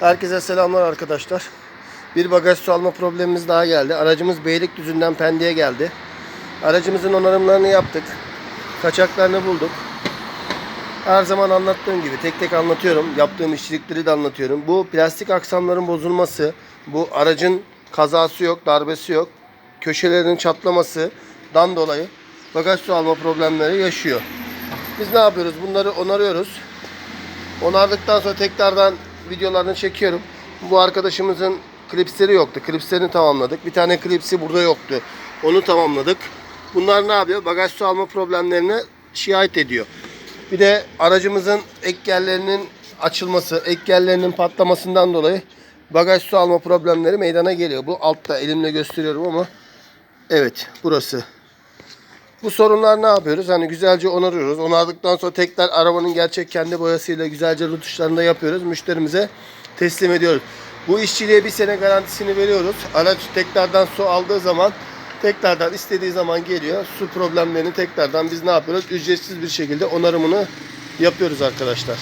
Herkese selamlar arkadaşlar. Bir bagaj su alma problemimiz daha geldi. Aracımız Beylikdüzü'nden Pendik'e geldi. Aracımızın onarımlarını yaptık. Kaçaklarını bulduk. Her zaman anlattığım gibi tek tek anlatıyorum. Yaptığım işçilikleri de anlatıyorum. Bu plastik aksamların bozulması, bu aracın kazası yok, darbesi yok. Köşelerinin çatlamasından dolayı bagaj su alma problemleri yaşıyor. Biz ne yapıyoruz? Bunları onarıyoruz. Onardıktan sonra tekrardan videolarını çekiyorum. Bu arkadaşımızın klipsleri yoktu. Klipslerini tamamladık. Bir tane klipsi burada yoktu. Onu tamamladık. Bunlar ne yapıyor? Bagaj su alma problemlerini şikayet ediyor. Bir de aracımızın ek yerlerinin açılması, ek yerlerinin patlamasından dolayı bagaj su alma problemleri meydana geliyor. Bu altta elimle gösteriyorum ama evet burası. Bu sorunlar ne yapıyoruz? Hani güzelce onarıyoruz. Onardıktan sonra tekrar arabanın gerçek kendi boyasıyla güzelce rutuşlarını da yapıyoruz. Müşterimize teslim ediyoruz. Bu işçiliğe bir sene garantisini veriyoruz. Araç tekrardan su aldığı zaman tekrardan istediği zaman geliyor. Su problemlerini tekrardan biz ne yapıyoruz? Ücretsiz bir şekilde onarımını yapıyoruz arkadaşlar.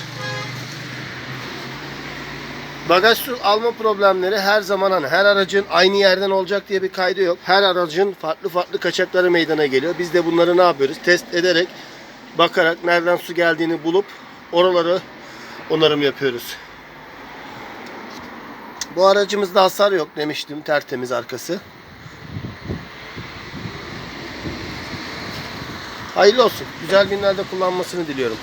Bagaj alma problemleri her zaman hani her aracın aynı yerden olacak diye bir kaydı yok. Her aracın farklı farklı kaçakları meydana geliyor. Biz de bunları ne yapıyoruz? Test ederek, bakarak nereden su geldiğini bulup oraları onarım yapıyoruz. Bu aracımızda hasar yok demiştim. Tertemiz arkası. Hayırlı olsun. Güzel günlerde kullanmasını diliyorum.